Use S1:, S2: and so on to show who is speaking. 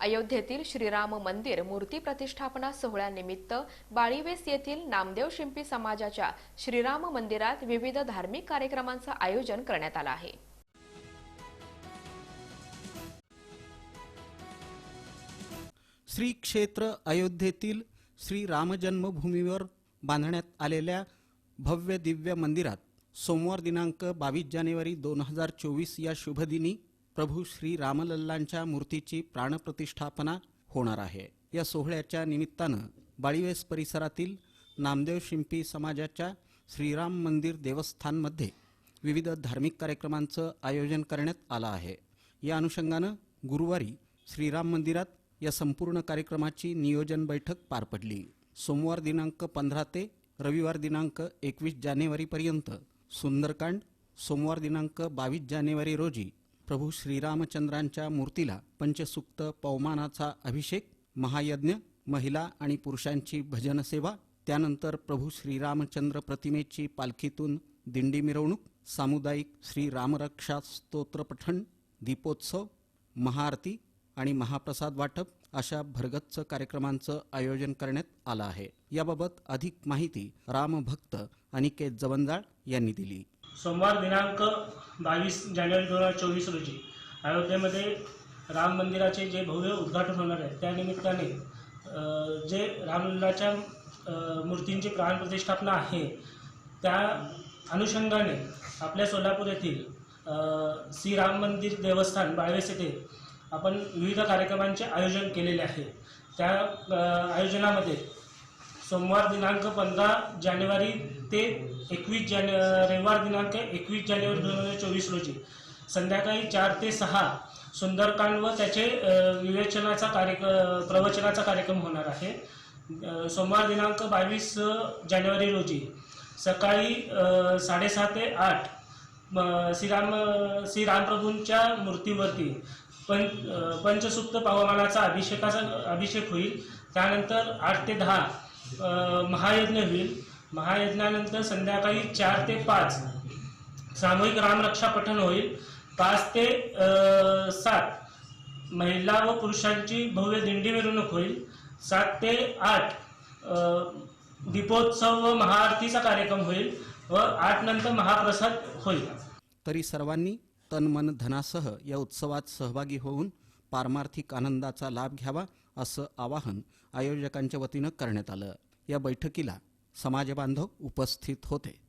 S1: अयोध्येतील श्रीराम मंदिर मूर्ती प्रतिष्ठापना सोहळ्यानिमित्त बाळीवेस येथील नामदेव शिंपी समाजाच्या श्रीराम मंदिरात विविध धार्मिक कार्यक्रमांचं आयोजन करण्यात आलं आहे.
S2: श्री क्षेत्र अयोध्येतील श्री रामजन्मभूमीवर बांधण्यात आलेल्या भव्य दिव्य मंदिरात सोमवार दिनांक बावीस जानेवारी दोन हजार चोवीस या शुभदिनी प्रभू श्री रामलल्लांच्या मूर्तीची प्राणप्रतिष्ठापना होणार आहे. या सोहळ्याच्या निमित्तानं बाळीवेस परिसरातील नामदेव शिंपी समाजाच्या श्रीराम मंदिर देवस्थानमध्ये विविध धार्मिक कार्यक्रमांचं आयोजन करण्यात आलं आहे. या अनुषंगानं गुरुवारी श्रीराम मंदिरात या संपूर्ण कार्यक्रमाची नियोजन बैठक पार पडली. सोमवार दिनांक पंधरा ते रविवार दिनांक एकवीस जानेवारीपर्यंत सुंदरकांड सोमवार दिनांक बावीस जानेवारी रोजी प्रभू श्रीरामचंद्रांच्या मूर्तीला पंचसूक्त पवमानाचा अभिषेक महायज्ञ महिला आणि पुरुषांची भजन सेवा त्यानंतर प्रभू श्रीरामचंद्र प्रतिमेची पालखीतून दिंडी मिरवणूक सामुदायिक श्री रामरक्षा स्तोत्रपठण दीपोत्सव महाआरती आणि महाप्रसाद वाटप अशा भरगच्च कार्यक्रमांचं आयोजन करण्यात आलं आहे. याबाबत अधिक माहिती रामभक्त अनिकेत जवंजाळ यांनी दिली.
S3: सोमवार दिनांक बावीस जानेवारी दोन हजार चोवीस रोजी अयोध्येमध्ये राम मंदिराचे जे भव्य उद्घाटन होणार आहे त्यानिमित्ताने जे रामलीलाच्या मूर्तींची प्राणप्रतिष्ठापना आहे त्या अनुषंगाने आपल्या सोलापूर येथील श्री राम मंदिर देवस्थान बाळवेस येथे आपण विविध कार्यक्रमांचे आयोजन केलेले आहे. त्या आयोजनामध्ये सोमवार दिनांक पंधरा जानेवारी ते एकवीस जाने रविवार दिनांक एकवीस जानेवारी दोन हजार चोवीस रोजी. संध्याकाळी चार ते सहा सुंदरकांड व त्याचे विवेचनाचा कार्यक्रम प्रवचनाचा कार्यक्रम होणार आहे. सोमवार दिनांक बावीस जानेवारी रोजी सकाळी साडेसहा ते आठ श्रीराम श्रीरामप्रभूंच्या मूर्तीवरती पं पंचसुप्त पावमानाचा अभिषेकाचा अभिषेक होईल. त्यानंतर आठ ते दहा महायज्ञ होईल. महायज्ञानंतर संध्याकाळी चार ते पाच सामूहिक रामरक्षा पठण होईल. पाच ते सात महिला व पुरुषांची भव्य दिंडी मिरवणूक होईल. सात ते आठ दीपोत्सव व महाआरतीचा कार्यक्रम होईल व आठ नंतर महाप्रसाद होईल.
S2: तरी सर्वांनी तन मन धनासह या उत्सवात सहभागी होऊन पारमार्थिक आनंदाचा लाभ घ्यावा असं आवाहन आयोजकांच्या वतीनं करण्यात आलं. या बैठकीला समाजबांधव उपस्थित होते.